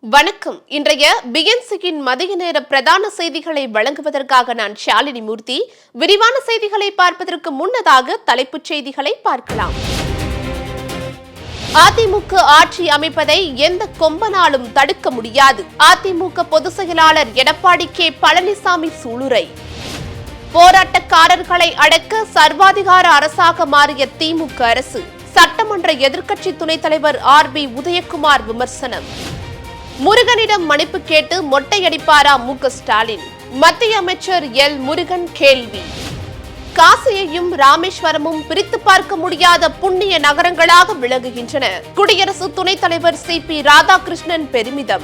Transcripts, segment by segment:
வணக்கம். இன்றைய பிஎன்சியின் மதிய நேர பிரதான செய்திகளை வழங்குவதற்காக நான் ஷாலினி மூர்த்தி. விரிவான செய்திகளை பார்ப்பதற்கு முன்னதாக தலைப்புச் செய்திகளை பார்க்கலாம். அதிமுக ஆட்சி அமைப்பதை எந்த கொம்பனாலும் தடுக்க முடியாது. அதிமுக பொதுச் செயலாளர் எடப்பாடி கே. பழனிசாமி சூளுரை. போராட்டக்காரர்களை அடக்க சர்வாதிகார அரசாக மாறிய திமுக அரசு. சட்டமன்ற எதிர்க்கட்சி துணைத் தலைவர் ஆர் பி உதயகுமார் விமர்சனம். முருகனிடம் மன்னிப்பு கேட்டு மொட்டையடிப்பாரா மு க ஸ்டாலின்? மத்திய அமைச்சர் எல் முருகன் கேள்வி. காசியையும் ராமேஸ்வரமும் பிரித்து பார்க்க முடியாத புண்ணிய நகரங்களாக விளங்குகின்றன. குடியரசு துணைத் தலைவர் சி. பி. ராதாகிருஷ்ணன் பெருமிதம்.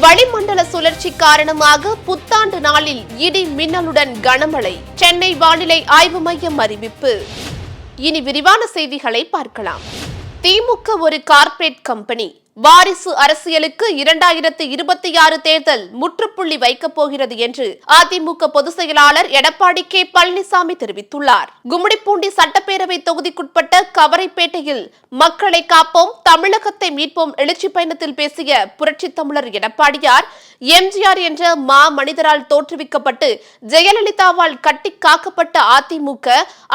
வளிமண்டல சுழற்சி காரணமாக புத்தாண்டு நாளில் இடி மின்னலுடன் கனமழை. சென்னை வானிலை ஆய்வு மையம் அறிவிப்பு. இனி விரிவான செய்திகளை பார்க்கலாம். திமுக ஒரு கார்ப்பரேட் கம்பெனி. வாரிசு அரசியலுக்கு இரண்டாயிரத்து இருபத்தி ஆறு தேர்தல் முற்றுப்புள்ளி வைக்கப் போகிறது என்று அதிமுக பொதுச் செயலாளர் எடப்பாடி கே பழனிசாமி தெரிவித்துள்ளார். கும்மிடிப்பூண்டி சட்டப்பேரவை தொகுதிக்குட்பட்ட கவரைப்பேட்டையில் மக்களை காப்போம் தமிழகத்தை மீட்போம் எழுச்சி பயணத்தில் பேசிய புரட்சித் தமிழர் எடப்பாடியார் எம்ஜிஆர் என்ற மா மனிதரால் தோற்றுவிக்கப்பட்டு ஜெயலலிதாவால் கட்டி காக்கப்பட்ட அதிமுக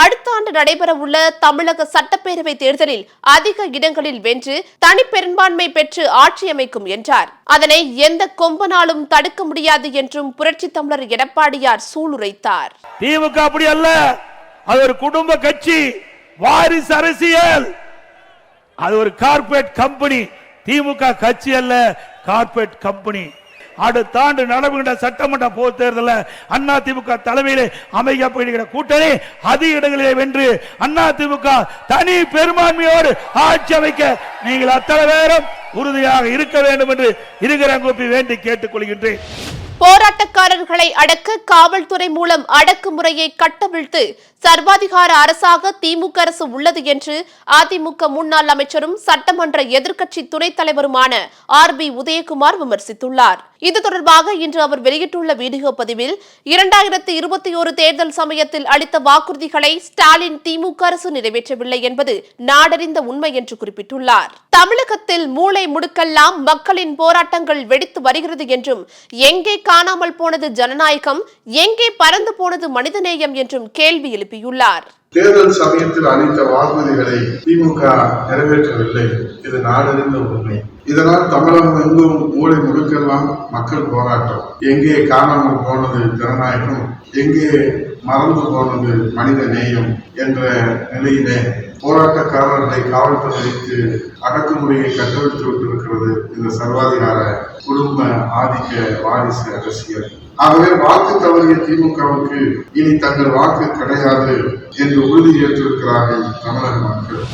அடுத்த ஆண்டு நடைபெறவுள்ள தமிழக சட்டப்பேரவை தேர்தலில் அதிக இடங்களில் வென்று தனிப்பெரும்பான்மை பெற்று ஆட்சி அமைக்கும் என்றார். அதனை எந்த கொம்பனாலும் தடுக்க முடியாது என்றும் புரட்சி தமிழர் எடப்பாடியார் சூளுரைத்தார். திமுக அப்படி அல்ல. அது ஒரு குடும்ப கட்சி வாரிசு அரசியல். அது ஒரு கார்ப்பரேட் கம்பெனி. திமுக கட்சி அல்ல கார்ப்பரேட் கம்பெனி. அடுத்த ஆண்டு நடவுகின்ற சட்டமன்ற பொது தேர்தலில் அண்ணா திமுக தலைமையிலே அமைக்கப்படுகிற கூட்டணி அதிக இடங்களிலே வென்று அண்ணா திமுக தனி பெரும்பான்மையோடு ஆட்சி அமைக்க நீங்கள் அத்தனை பேரும் உறுதியாக இருக்க வேண்டும் என்று இருக்கிற கூப்பி வேண்டி கேட்டுக் கொள்கின்றேன். போராட்டக்காரர்களை அடக்க காவல்துறை மூலம் அடக்குமுறையை கட்டவிழ்த்து சர்வாதிகார அரசாக திமுக அரசு உள்ளது என்று அதிமுக முன்னாள் அமைச்சரும் சட்டமன்ற எதிர்க்கட்சி துணைத் தலைவருமான ஆர் பி உதயகுமார் விமர்சித்துள்ளார். இது தொடர்பாக இன்று அவர் வெளியிட்டுள்ள வீடியோ பதிவில் இரண்டாயிரத்தி இருபத்தி ஒரு தேர்தல் சமயத்தில் அளித்த வாக்குறுதிகளை ஸ்டாலின் திமுக அரசு நிறைவேற்றவில்லை என்பது நாடறிந்த உண்மை என்று குறிப்பிட்டுள்ளார். தமிழகத்தில் மூளை முடுக்கெல்லாம் மக்களின் போராட்டங்கள் வெடித்து வருகிறது என்றும் எங்கே காணாமல் போனது ஜனநாயகம் எங்கே பறந்து போனது மனிதநேயம் என்றும் கேள்வி எழுப்பியுள்ளார் தேர்தல் சமயத்தில் அளித்த வாக்குறுதிகளை திமுக நிறைவேற்றவில்லை. இது நாடறிந்த உண்மை. இதனால் தமிழகம் எங்கும் மூளை முழுக்கெல்லாம் மக்கள் போராட்டம். எங்கே காணாமல் போனது ஜனநாயகம் எங்கே மறந்து போனது மனித நேயம் என்ற நிலையிலே போராட்டக்காரர்களை காவல்துறை வைத்து அடக்குமுறையை கட்டவிழ்த்து விட்டிருக்கிறது இந்த சர்வாதிகார குடும்ப ஆதிக்க வாரிசு அரசியல். ஆகவே வாக்கு தவறிய திமுகவுக்கு இனி தங்கள் வாக்கு கிடையாது என்று உறுதியேற்றிருக்கிறார்கள் தமிழக மக்கள்.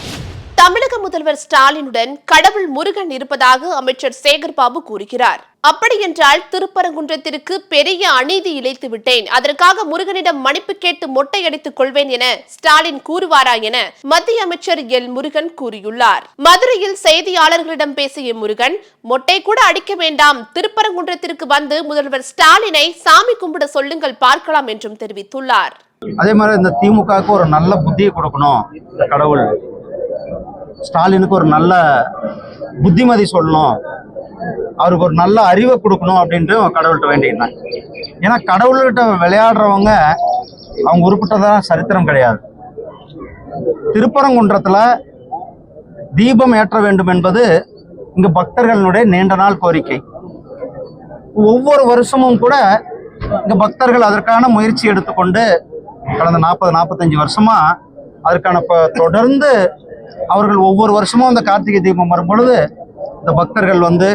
தமிழக முதல்வர் ஸ்டாலினுடன் கடவுள் முருகன் இருப்பதாக அமைச்சர் சேகர்பாபு கூறுகிறார். அப்படியென்றால் திருப்பரங்குன்றத்திற்கு பெரிய அநீதி இழைத்து விட்டேன். அதற்காக முருகனிடம் மன்னிப்பு கேட்டு மொட்டையடித்துக் கொள்வேன் என ஸ்டாலின் கூறுவாரா என மத்திய அமைச்சர் எல். முருகன் கூறியுள்ளார். மதுரையில் செய்தியாளர்களிடம் பேசிய முருகன் மொட்டை கூட அடிக்க வேண்டாம். திருப்பரங்குன்றத்திற்கு வந்து முதல்வர் ஸ்டாலினை சாமி கும்பிட சொல்லுங்கள் பார்க்கலாம் என்றும் தெரிவித்துள்ளார். அதே மாதிரி இந்த திமுகவுக்கு ஒரு நல்ல புத்தியை கொடுக்கணும் கடவுள். ஸ்டாலினுக்கு ஒரு நல்ல புத்திமதி சொல்லணும். அவருக்கு ஒரு நல்ல அறிவை கொடுக்கணும் அப்படின்ட்டு கடவுள்கிட்ட வேண்டிக்கிட்டேன் ஏன்னா கடவுள்கிட்ட விளையாடுறவங்க அவங்க உருப்பிட்டதா சரித்திரம் கிடையாது. திருப்பரங்குன்றத்துல தீபம் ஏற்ற வேண்டும் என்பது இங்கு பக்தர்களுடைய நீண்ட நாள் கோரிக்கை. ஒவ்வொரு வருஷமும் கூட இங்க பக்தர்கள் அதற்கான முயற்சி எடுத்துக்கொண்டு கடந்த நாற்பது நாற்பத்தஞ்சு வருஷமா அதற்கான இப்போ தொடர்ந்து அவர்கள் ஒவ்வொரு வருஷமும் அந்த கார்த்திகை தீபம் வரும்பொழுது இந்த பக்தர்கள் வந்து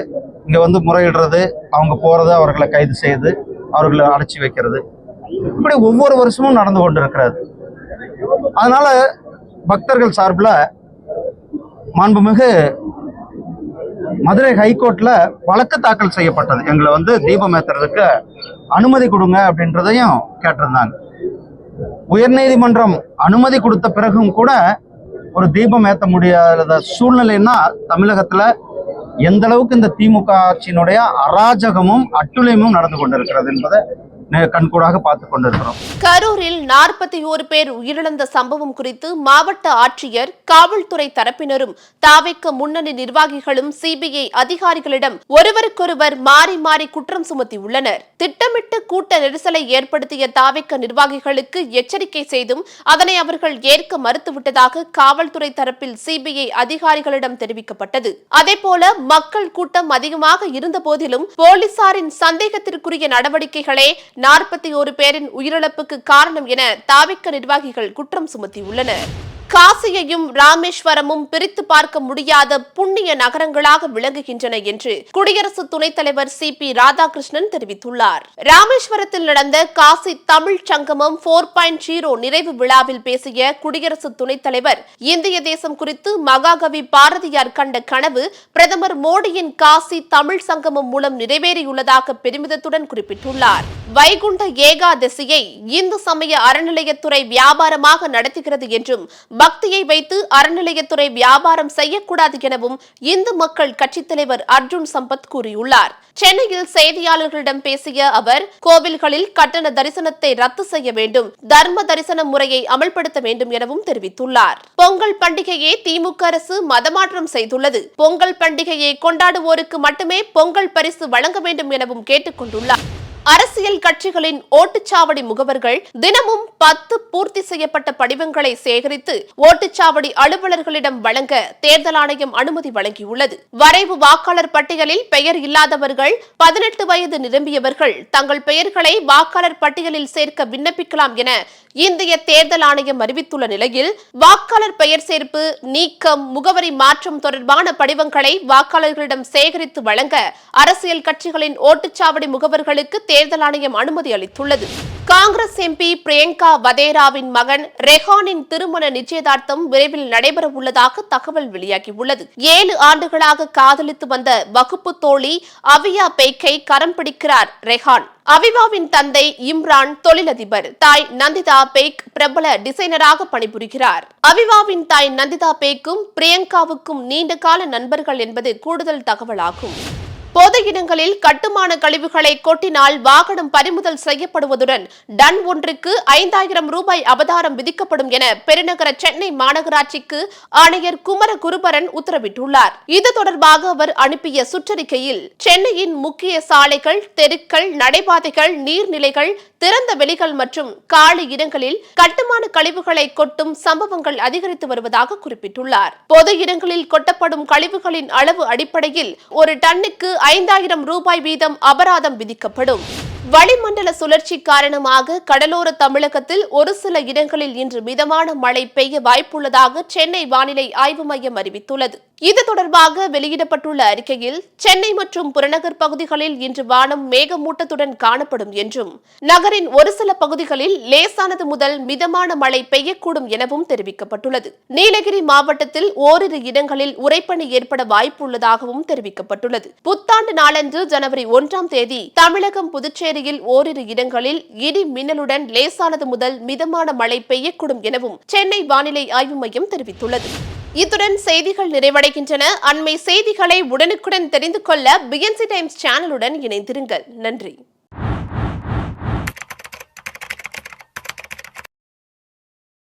இங்க வந்து முறையிடுறது அவங்க போறது அவர்களை கைது செய்து அவர்களை அடைச்சி வைக்கிறது. இப்படி ஒவ்வொரு வருஷமும் நடந்து கொண்டிருக்கிறது. அதனால பக்தர்கள் சார்பில் மாண்புமிகு மதுரை ஹைகோர்ட்டில் வழக்கு தாக்கல் செய்யப்பட்டது. எங்களை வந்து தீபம் ஏத்துறதுக்கு அனுமதி கொடுங்க அப்படின்றதையும் கேட்டிருந்தாங்க. உயர்நீதிமன்றம் அனுமதி கொடுத்த பிறகும் கூட ஒரு தீபம் ஏற்ற முடியாத சூழ்நிலைன்னா தமிழகத்துல எந்த அளவுக்கு இந்த திமுக ஆட்சியினுடைய அராஜகமும் அட்டுழியமும் நடந்து கொண்டிருக்கிறது என்பதை கண்கூடாக பார்த்து கொண்டிருக்கிறோம். கரூரில் நாற்பத்தி ஓரு பேர் உயிரிழந்த சம்பவம் குறித்து மாவட்ட ஆட்சியர் காவல்துறை தரப்பினரும் தாவைக்க முன்னணி நிர்வாகிகளும் சிபிஐ அதிகாரிகளிடம் ஒருவருக்கொருவர் மாறி மாறி குற்றம் சுமத்தியுள்ளனர். திட்டமிட்டு கூட்ட நெரிசலை ஏற்படுத்திய தாவைக்க நிர்வாகிகளுக்கு எச்சரிக்கை செய்தும் அதனை அவர்கள் ஏற்க மறுத்துவிட்டதாக காவல்துறை தரப்பில் சிபிஐ அதிகாரிகளிடம் தெரிவிக்கப்பட்டது. அதேபோல மக்கள் கூட்டம் அதிகமாக இருந்த போதிலும் போலீசாரின் சந்தேகத்திற்குரிய நடவடிக்கைகளே நாற்பத்தி ஒரு பேரின் உயிரிழப்புக்கு காரணம் என தாவிக்க நிர்வாகிகள் குற்றம் சுமத்தியுள்ளனர். காசியையும் ராமேஸ்வரமும் பிரித்து பார்க்க முடியாத புண்ணிய நகரங்களாக விளங்குகின்றன என்று குடியரசு துணைத் தலைவர் சி பி ராதாகிருஷ்ணன் தெரிவித்துள்ளார். ராமேஸ்வரத்தில் நடந்த காசி தமிழ் சங்கமம் போர் பாயிண்ட் ஜீரோ நிறைவு விழாவில் பேசிய குடியரசு துணைத் தலைவர் இந்திய தேசம் குறித்து மகாகவி பாரதியார் கண்ட கனவு பிரதமர் மோடியின் காசி தமிழ் சங்கமம் மூலம் நிறைவேறியுள்ளதாக பெருமிதத்துடன் குறிப்பிட்டுள்ளார். வைகுண்ட ஏகாதசியை இந்து சமய அறநிலையத்துறை வியாபாரமாக நடத்துகிறது என்றும் பக்தியை வைத்து அறநிலையத்துறை வியாபாரம் செய்யக்கூடாது எனவும் இந்து மக்கள் கட்சித் தலைவர் அர்ஜுன் சம்பத் கூறியுள்ளார். சென்னையில் செய்தியாளர்களிடம் பேசிய அவர் கோவில்களில் கட்டண தரிசனத்தை ரத்து செய்ய வேண்டும் தர்ம தரிசன முறையை அமல்படுத்த வேண்டும் எனவும் தெரிவித்துள்ளார். பொங்கல் பண்டிகையை திமுக அரசு மதமாற்றம் செய்துள்ளது. பொங்கல் பண்டிகையை கொண்டாடுவோருக்கு மட்டுமே பொங்கல் பரிசு வழங்க வேண்டும் எனவும் கேட்டுக் கொண்டுள்ளார் அரசியல் கட்சிகளின் ஓட்டுச்சாவடி முகவர்கள் தினமும் பத்து பூர்த்தி செய்யப்பட்ட படிவங்களை சேகரித்து ஓட்டுச்சாவடி அலுவலர்களிடம் வழங்க தேர்தல் ஆணையம் அனுமதி வழங்கியுள்ளது. வரைவு வாக்காளர் பட்டியலில் பெயர் இல்லாதவர்கள் பதினெட்டு வயது நிரம்பியவர்கள் தங்கள் பெயர்களை வாக்காளர் பட்டியலில் சேர்க்க விண்ணப்பிக்கலாம் என இந்திய தேர்தல் ஆணையம் அறிவித்துள்ள நிலையில் வாக்காளர் பெயர் சேர்ப்பு நீக்கம் முகவரி மாற்றம் தொடர்பான படிவங்களை வாக்காளர்களிடம் சேகரித்து வழங்க அரசியல் கட்சிகளின் ஓட்டுச்சாவடி முகவர்களுக்கு தேர்தல் ஆணையம் அனுமதி அளித்துள்ளது. காங்கிரஸ் எம்பி பிரியங்கா வதேராவின் மகன் ரெஹானின் திருமண நிச்சயதார்த்தம் விரைவில் நடைபெற உள்ளதாக தகவல் வெளியாகியுள்ளது. ஏழு ஆண்டுகளாக காதலித்து வந்த வகுப்பு தோழி அவியா பேக்கை கரம் பிடிக்கிறார் ரெஹான். அவிவாவின் தந்தை இம்ரான் தொழிலதிபர். தாய் நந்திதா பேக் பிரபல டிசைனராக பணிபுரிகிறார். அவிவாவின் தாய் நந்திதா பேக்கும் பிரியங்காவுக்கும் நீண்ட கால நண்பர்கள் என்பது கூடுதல் தகவலாகும். பொது இடங்களில் கட்டுமான கழிவுகளை கொட்டினால் வாகனம் பறிமுதல் செய்யப்படுவதுடன் டன் ஒன்றுக்கு ஐந்தாயிரம் ரூபாய் அபதாரம் விதிக்கப்படும் என பெருநகர சென்னை மாநகராட்சிக்கு ஆணையர் குமர குருபரன் உத்தரவிட்டுள்ளார். இது தொடர்பாக அவர் அனுப்பிய சுற்றறிக்கையில் சென்னையின் முக்கிய சாலைகள் தெருக்கள் நடைபாதைகள் நீர்நிலைகள் திறந்த வெளிகள் மற்றும் காலி இடங்களில் கட்டுமான கழிவுகளை கொட்டும் சம்பவங்கள் அதிகரித்து வருவதாக குறிப்பிட்டுள்ளார். பொது இடங்களில் கொட்டப்படும் கழிவுகளின் அளவு அடிப்படையில் ஒரு டன்னுக்கு ஐந்தாயிரம் ரூபாய் வீதம் அபராதம் விதிக்கப்படும். வளிமண்டல சுழற்சி காரணமாக கடலோர தமிழகத்தில் ஒரு சில இடங்களில் இன்று மிதமான மழை பெய்ய வாய்ப்புள்ளதாக சென்னை வானிலை ஆய்வு மையம் அறிவித்துள்ளது. இது தொடர்பாக வெளியிடப்பட்டுள்ள அறிக்கையில் சென்னை மற்றும் புறநகர் பகுதிகளில் இன்று வானம் மேகமூட்டத்துடன் காணப்படும் என்றும் நகரின் ஒரு சில பகுதிகளில் லேசானது முதல் மிதமான மழை பெய்யக்கூடும் எனவும் தெரிவிக்கப்பட்டுள்ளது. நீலகிரி மாவட்டத்தில் ஓரிரு இடங்களில் உரைப்பணி ஏற்பட வாய்ப்புள்ளதாகவும் தெரிவிக்கப்பட்டுள்ளது. புத்தாண்டு நாளன்று ஜனவரி ஒன்றாம் தேதி தமிழகம் புதுச்சேரி புதுச்சேரியில் ஓரிரு இடங்களில் இடி மின்னலுடன் லேசானது முதல் மிதமான மழை பெய்யக்கூடும் எனவும் சென்னை வானிலை ஆய்வு மையம் தெரிவித்துள்ளது. இத்துடன் செய்திகள் நிறைவடைகின்றன. அண்மை செய்திகளை உடனுக்குடன் தெரிந்து கொள்ள பிஎன்சி டைம்ஸ் சேனலுடன் இணைந்திருங்கள். நன்றி.